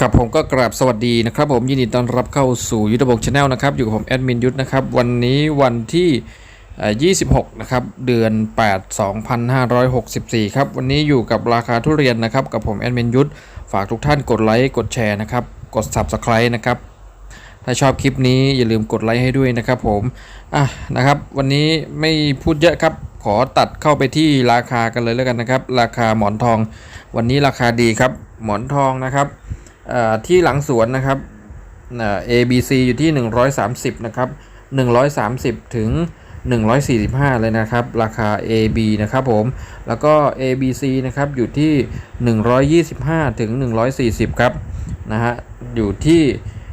ครับผมก็กราบสวัสดีนะครับผมยินดีต้อนรับเข้าสู่ยุทธบงชาแนลนะครับอยู่กับผมแอดมินยุทธนะครับวันนี้วันที่เอ่อ26 นะครับ เดือน 8 2564 ครับ วันนี้อยู่กับราคาทุเรียนนะครับ กับผมแอดมินยุทธฝากทุกท่านกดไลค์กดแชร์นะครับ กด Subscribe นะครับ ถ้าชอบคลิปนี้อย่าลืมกดไลค์ให้ด้วยนะครับผมอะนะครับวันนี้ไม่พูดเยอะครับขอตัดเข้าไปที่ราคากันเลยแล้วกันนะครับ ราคาหมอนทอง วันนี้ราคาดีครับหมอนทองนะครับ ที่หลังสวนนะครับ A B C อยู่ที่ 130 นะครับ 130 ถึง 145 เลยนะครับ ราคา A B นะครับผม แล้วก็ A B C นะครับอยู่ที่ 125 ถึง 140 ครับนะฮะอยู่ที่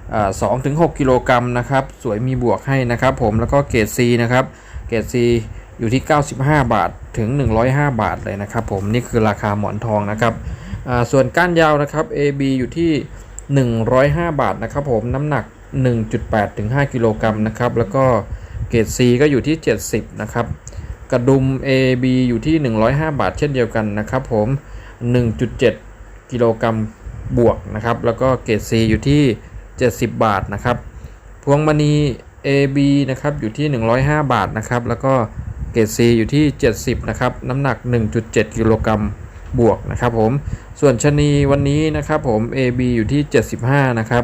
2ถึง6กิโลกรัมนะครับ สวยมีบวกให้นะครับผมแล้วก็เกรด C นะครับเกรด C อยู่ที่ 95 บาทถึง 105 บาทเลยนะครับผมนี่คือราคาหมอนทองนะครับส่วนก้านยาวนะครับ AB อยู่ที่ 105 บาทนะครับผมน้ำหนัก 1.8ถึง5กิโลกรัมนะครับแล้วก็เกรด C ก็อยู่ที่ 70นะครับกระดุม AB อยู่ที่ 105 บาท เช่นเดียวกันนะครับผม 1.7 กิโลกรัมบวกนะครับแล้วก็เกรด C อยู่ที่ 70 บาทนะครับพวงมณี AB นะครับอยู่ที่ 105 บาทนะครับแล้วก็ เกรด C อยู่ที่ 70 นะครับ น้ำหนัก 1.7 กิโลกรัมบวกนะครับผม ส่วนชนีวันนี้นะครับผม AB อยู่ที่ 75 นะครับ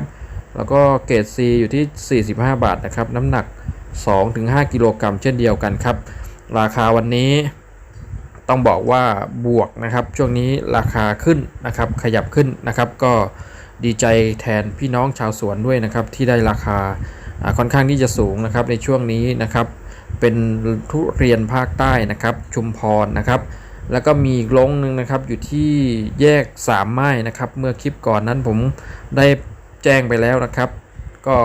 แล้วก็เกรด C อยู่ที่ 45 บาทนะครับ น้ำหนัก 2-5 กิโลกรัมเช่นเดียวกันครับ ราคาวันนี้ต้องบอกว่าบวกนะครับ ช่วงนี้ราคาขึ้นนะครับ ขยับขึ้นนะครับ ก็ดีใจแทนพี่น้องชาวสวนด้วยนะครับ ที่ได้ราคาค่อนข้างที่จะสูงนะครับในช่วงนี้นะครับ เป็นทุเรียนภาคใต้นะครับ ชุมพรนะครับ แล้วก็มีลงหนึ่งนะครับอยู่ที่แยกสามไม้นะครับ เมื่อคลิปก่อนนั้นผมได้แจ้งไปแล้วนะครับ ก็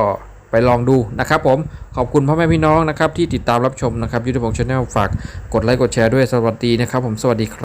ไปลองดูนะครับผมขอบคุณพ่อแม่พี่น้องนะครับที่ติดตามรับชมนะครับยุทธพงศ์ชาแนลฝากกดไลค์กดแชร์ด้วยสวัสดีนะครับผมสวัสดีครับ